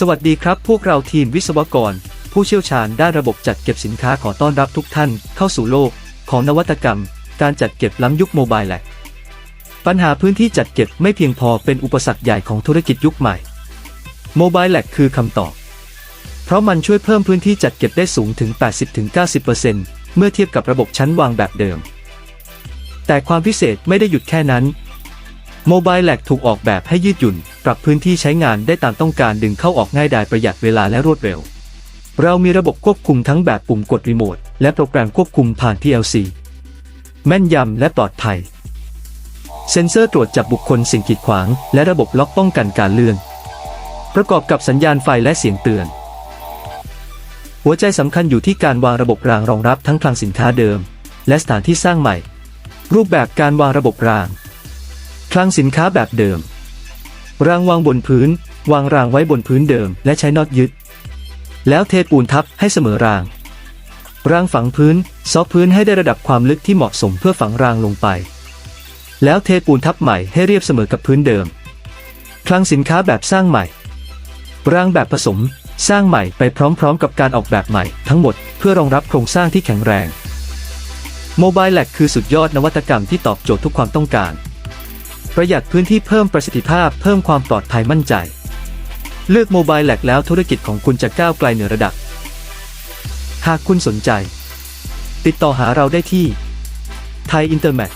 สวัสดีครับ พวกเราทีมวิศวกร ผู้เชี่ยวชาญด้านระบบจัดเก็บสินค้าขอต้อนรับทุกท่านเข้าสู่โลก ของนวัตกรรม การจัดเก็บล้ำยุคโมบายแลกปัญหาพื้นที่จัดเก็บไม่เพียงพอเป็นอุปสรรคใหญ่ของธุรกิจยุคใหม่โมบายแลกคือคำตอบ เพราะมันช่วยเพิ่มพื้นที่จัดเก็บได้สูงถึง 80-90%เมื่อเทียบกับระบบชั้นวางแบบเดิม แต่ความพิเศษไม่ได้หยุดแค่นั้น โมบายแลกถูกออกแบบให้ยืดหยุ่น ปรับพื้นที่ใช้งานได้ตามต้องการดึงเข้าออกง่ายดายประหยัดเวลาและรวดเร็ว เรามีระบบควบคุมทั้งแบบปุ่มกดรีโมทและโปรแกรมควบคุมผ่าน PLC แม่นยำและปลอดภัย เซ็นเซอร์ตรวจจับบุคคลสิ่งกีดขวาง และระบบล็อกป้องกันการเลื่อน ประกอบกับสัญญาณไฟและเสียงเตือน หัวใจสำคัญอยู่ที่การวางระบบรางรองรับทั้งคลังสินค้าเดิม และสถานที่สร้างใหม่ รูปแบบการวางระบบราง ลังสินค้าแบบเดิม รางวางบนพื้น วางรางไว้บนพื้นเดิม และใช้น็อตยึด แล้วเทปูนทับให้เสมอราง รางฝังพื้นซอฟพื้นให้ได้ระดับความลึกที่เหมาะสมเพื่อฝังรางลงไป แล้วเทปูนทับใหม่ให้เรียบเสมอกับพื้นเดิม คลังสินค้าแบบสร้างใหม่ รางแบบผสม สร้างใหม่ไปพร้อมๆ กับการออกแบบใหม่ ทั้งหมดเพื่อรองรับโครงสร้างที่แข็งแรงโมบายแลกคือสุดยอดนวัตกรรมที่ตอบโจทย์ทุกความต้องการ ประหยัดพื้นที่เพิ่มประสิทธิภาพเพิ่มความปลอดภัยมั่นใจ เลือกโมบายแลกแล้วธุรกิจของคุณจะก้าวไกลเหนือระดับ หากคุณสนใจ ติดต่อหาเราได้ที่ไทยอินเตอร์แมท